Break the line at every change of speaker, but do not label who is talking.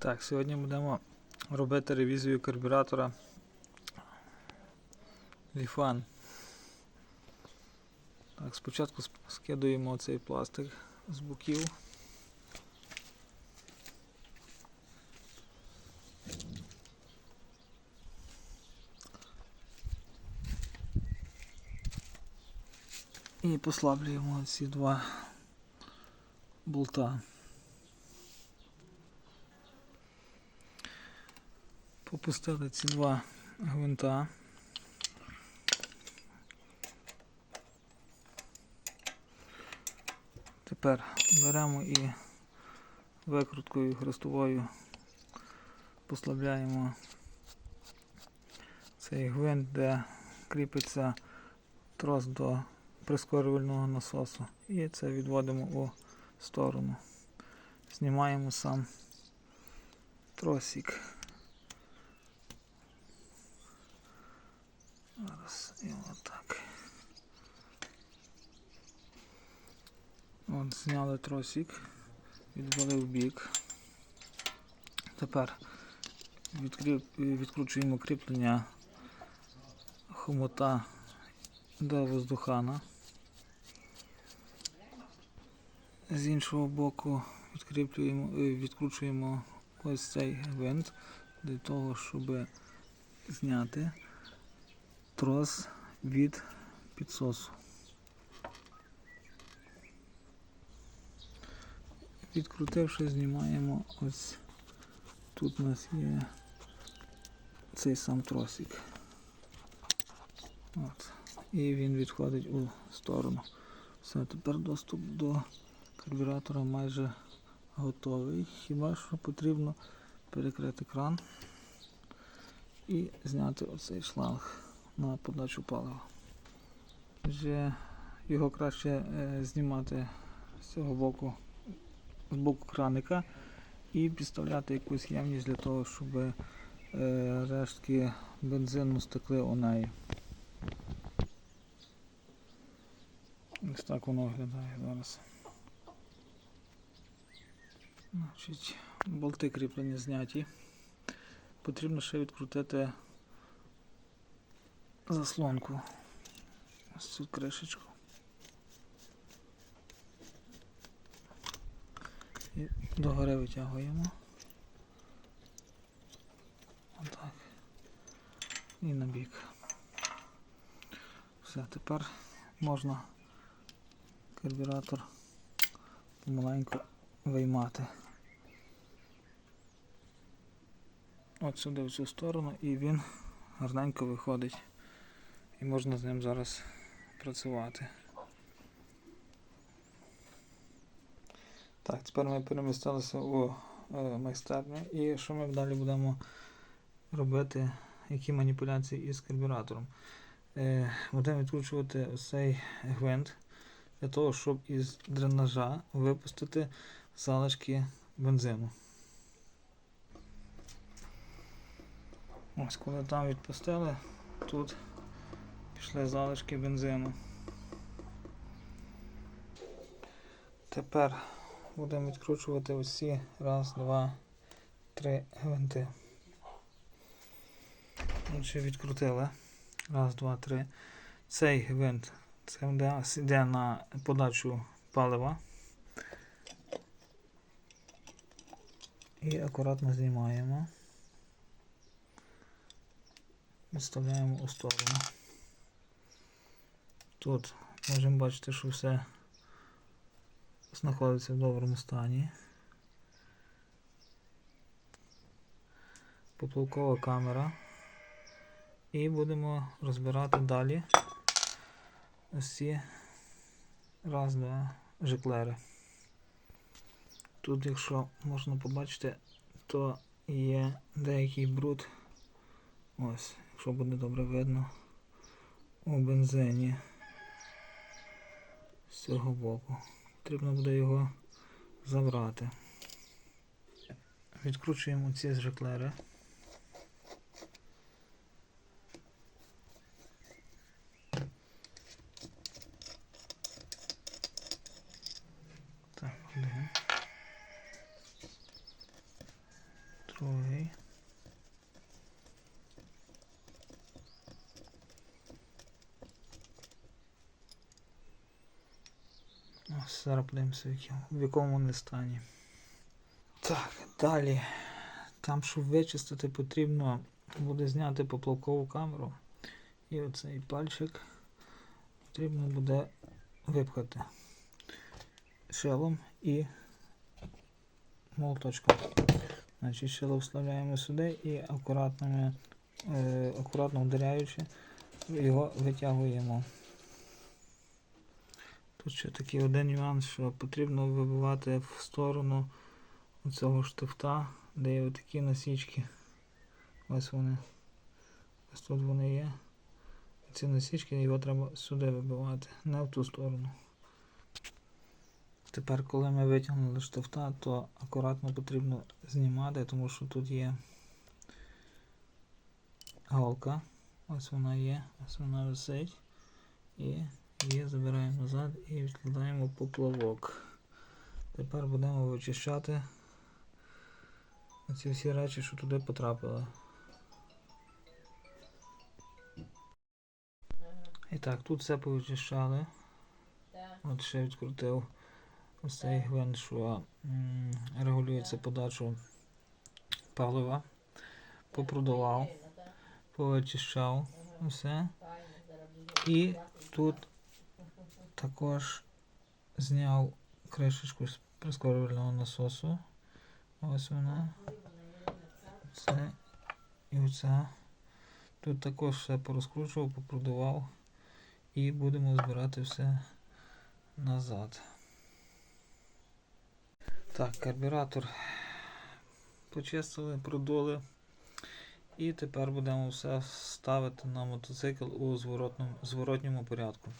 Так, сьогодні будемо робити ревізію карбюратора Ліфан. Так, спочатку скидуємо цей пластик з боків. І послаблюємо ці два болта. Попустили ці два гвинта. Тепер беремо і викруткою хрестовою послабляємо цей гвинт, де кріпиться трос до прискорювального насосу. І це відводимо у сторону. Знімаємо сам тросик. Зараз і отак. От, зняли тросик, відвели в бік. Тепер відкручуємо кріплення хомута до воздухана. З іншого боку е, відкручуємо ось цей гвинт для того, щоб зняти трос від підсосу. Відкрутивши, знімаємо ось тут у нас є цей сам тросик. От. І він відходить у сторону. Все, тепер доступ до карбюратора майже готовий. Хіба що потрібно перекрити кран і зняти оцей шланг на подачу палива. Вже його краще е, знімати з цього боку, з боку краника і підставляти якусь ємність для того, щоб е, рештки бензину стекли у неї. Ось так воно виглядає зараз. Значить, болти кріплені зняті. Потрібно ще відкрутити заслонку. Ось цю кришечку. І догори витягуємо. Отак. І на бік. Все, тепер можна карбюратор помаленьку виймати. От сюди в цю сторону і він гарненько виходить. І можна з ним зараз працювати. Так, тепер ми перемістилися у е, майстерню і що ми далі будемо робити, які маніпуляції із карбюратором. Е, будемо відкручувати ось цей гвинт для того, щоб із дренажа випустити залишки бензину. Ось коли там відпустили, тут пішли залишки бензину. Тепер будемо відкручувати усі раз, два, три гвинти. Отже, відкрутили. Раз, два, три. Цей гвинт це йде на подачу палива. І акуратно знімаємо. Відставляємо у сторону. Тут можемо бачити, що все знаходиться в доброму стані. Поплавкова камера. І будемо розбирати далі ось ці раз, два жиклери. Тут, якщо можна побачити, то є деякий бруд. Ось, якщо буде добре видно, у бензині з цього боку. Потрібно буде його забрати. Відкручуємо ці жиклери. Так, один. Ось Зараз подивимося, в якому- вони стані. Так, далі. Там, щоб вичистити, потрібно буде зняти поплавкову камеру. І оцей пальчик потрібно буде випхати шилом і молоточком. Значить, шило вставляємо сюди і акуратними, е, акуратно вдаряючи, його витягуємо. Тут ще такий один нюанс, що потрібно вибивати в сторону цього штифта, де є такі насічки. Ось вони. Ось тут вони є. Ці насічки його треба сюди вибивати, не в ту сторону. Тепер, коли ми витягнули штифта, то акуратно потрібно знімати, тому що тут є голка. Ось вона є, ось вона висить. І її забираємо назад і відкладаємо поплавок. Тепер будемо вичищати ці всі речі, що туди потрапили. І так, тут все повичищали. От ще відкрутив ось цей гвинт, що регулюється подачу палива. Попродував, повичищав все. І тут також зняв кришечку з прискорювального насосу. Ось вона. Це і оця. Тут також все порозкручував, попродував і будемо збирати все назад. Так, карбюратор почистили, продули. І тепер будемо все ставити на мотоцикл у зворотному, зворотньому порядку.